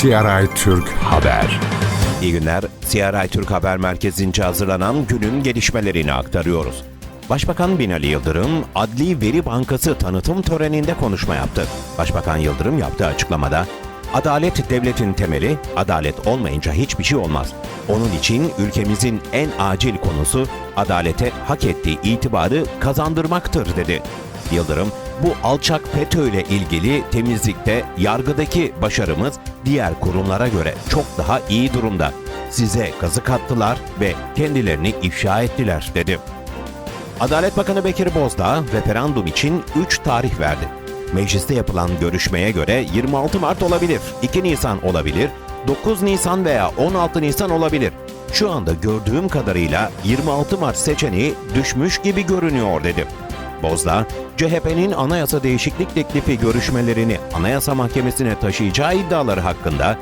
CRI Türk Haber. İyi günler. CRI Türk Haber Merkezi'nce hazırlanan günün gelişmelerini aktarıyoruz. Başbakan Binali Yıldırım, Adli Veri Bankası tanıtım töreninde konuşma yaptı. Başbakan Yıldırım yaptığı açıklamada, Adalet devletin temeli, adalet olmayınca hiçbir şey olmaz. Onun için ülkemizin en acil konusu adalete hak ettiği itibarı kazandırmaktır dedi. Yıldırım, bu alçak FETÖ ile ilgili temizlikte yargıdaki başarımız diğer kurumlara göre çok daha iyi durumda. Size kazık attılar ve kendilerini ifşa ettiler dedi. Adalet Bakanı Bekir Bozdağ referandum için 3 tarih verdi. Mecliste yapılan görüşmeye göre 26 Mart olabilir, 2 Nisan olabilir, 9 Nisan veya 16 Nisan olabilir. Şu anda gördüğüm kadarıyla 26 Mart seçeneği düşmüş gibi görünüyor dedi. Bozdağ, CHP'nin anayasa değişiklik teklifi görüşmelerini Anayasa Mahkemesi'ne taşıyacağı iddiaları hakkında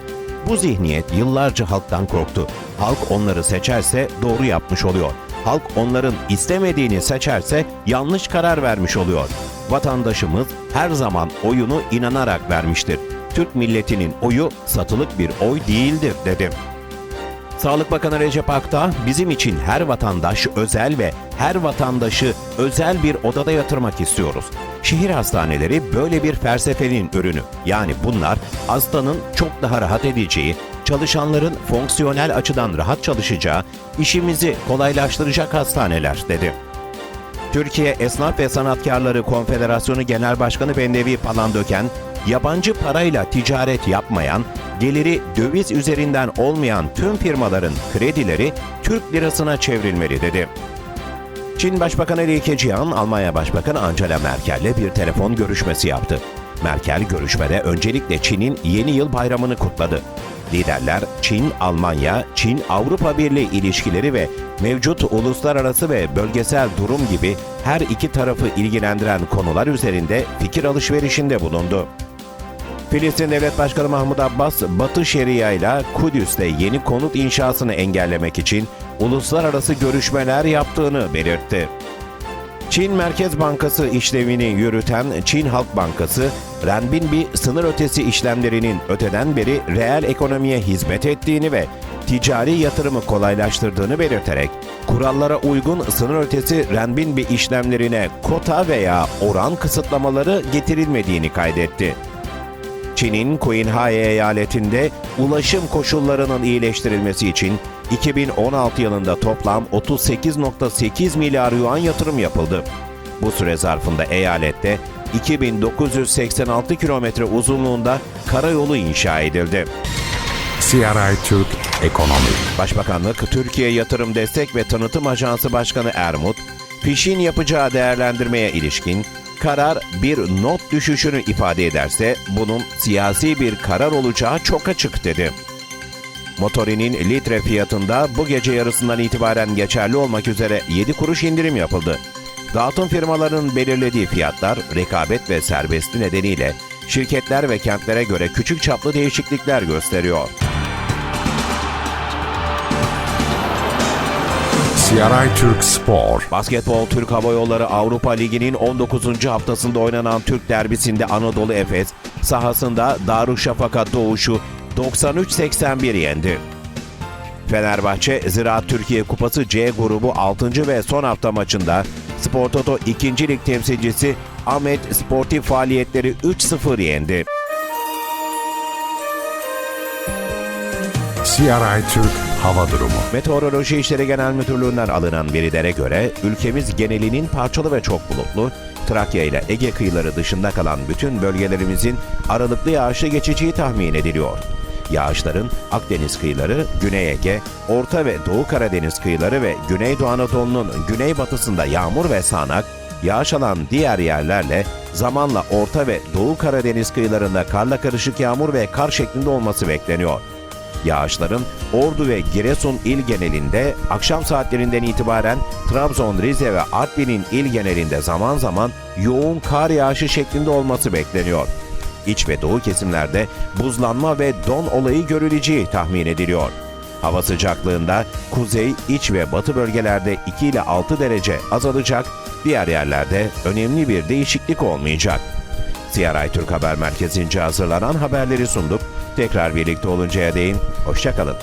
bu zihniyet yıllarca halktan korktu. Halk onları seçerse doğru yapmış oluyor. Halk onların istemediğini seçerse yanlış karar vermiş oluyor. Vatandaşımız her zaman oyunu inanarak vermiştir. Türk milletinin oyu satılık bir oy değildir dedi. Sağlık Bakanı Recep Akta bizim için her vatandaş özel ve her vatandaşı özel bir odada yatırmak istiyoruz. Şehir hastaneleri böyle bir felsefenin ürünü. Yani bunlar hastanın çok daha rahat edeceği, çalışanların fonksiyonel açıdan rahat çalışacağı, işimizi kolaylaştıracak hastaneler dedi. Türkiye Esnaf ve Sanatkarları Konfederasyonu Genel Başkanı Bendevi Palandöken, yabancı parayla ticaret yapmayan, geliri döviz üzerinden olmayan tüm firmaların kredileri Türk lirasına çevrilmeli dedi. Çin Başbakanı Li Keqiang, Almanya Başbakanı Angela Merkel'le bir telefon görüşmesi yaptı. Merkel görüşmede öncelikle Çin'in yeni yıl bayramını kutladı. Liderler Çin, Almanya, Çin-Avrupa Birliği ilişkileri ve mevcut uluslararası ve bölgesel durum gibi her iki tarafı ilgilendiren konular üzerinde fikir alışverişinde bulundu. Filistin Devlet Başkanı Mahmut Abbas, Batı Şeria ile Kudüs'te yeni konut inşasını engellemek için uluslararası görüşmeler yaptığını belirtti. Çin Merkez Bankası işlevini yürüten Çin Halk Bankası, renminbi sınır ötesi işlemlerinin öteden beri reel ekonomiye hizmet ettiğini ve ticari yatırımı kolaylaştırdığını belirterek, kurallara uygun sınır ötesi renminbi işlemlerine kota veya oran kısıtlamaları getirilmediğini kaydetti. Çin'in Qinghai eyaletinde ulaşım koşullarının iyileştirilmesi için 2016 yılında toplam 38.8 milyar yuan yatırım yapıldı. Bu süre zarfında eyalette 2986 kilometre uzunluğunda karayolu inşa edildi. CRI Türk Ekonomi. Başbakanlık, Türkiye Yatırım Destek ve Tanıtım Ajansı Başkanı Ermut, fişin yapacağı değerlendirmeye ilişkin karar bir not düşüşünü ifade ederse bunun siyasi bir karar olacağı çok açık dedi. Motorinin litre fiyatında bu gece yarısından itibaren geçerli olmak üzere 7 kuruş indirim yapıldı. Dağıtım firmalarının belirlediği fiyatlar rekabet ve serbestli nedeniyle şirketler ve kentlere göre küçük çaplı değişiklikler gösteriyor. CRI Türk Spor. Basketbol Türk Hava Yolları Avrupa Ligi'nin 19. haftasında oynanan Türk derbisinde Anadolu Efes sahasında Darüşşafaka Doğuş'u 93-81 yendi. Fenerbahçe Ziraat Türkiye Kupası C grubu 6. ve son hafta maçında Spor Toto 2. Lig temsilcisi Ahmet Sportif faaliyetleri 3-0 yendi. CRI Türk Hava Durumu. Meteoroloji İşleri Genel Müdürlüğü'nden alınan verilere göre ülkemiz genelinin parçalı ve çok bulutlu, Trakya ile Ege kıyıları dışında kalan bütün bölgelerimizin aralıklı yağışlı geçeceği tahmin ediliyor. Yağışların Akdeniz kıyıları, Güney Ege, Orta ve Doğu Karadeniz kıyıları ve Güneydoğu Anadolu'nun güneybatısında yağmur ve sağanak, yağış alan diğer yerlerle zamanla Orta ve Doğu Karadeniz kıyılarında karla karışık yağmur ve kar şeklinde olması bekleniyor. Yağışların Ordu ve Giresun il genelinde akşam saatlerinden itibaren Trabzon, Rize ve Artvin'in il genelinde zaman zaman yoğun kar yağışı şeklinde olması bekleniyor. İç ve doğu kesimlerde buzlanma ve don olayı görüleceği tahmin ediliyor. Hava sıcaklığında kuzey, iç ve batı bölgelerde 2 ile 6 derece azalacak, diğer yerlerde önemli bir değişiklik olmayacak. CRI Türk Haber Merkezi'nce hazırlanan haberleri sunduk. Tekrar birlikte oluncaya değin, hoşçakalın.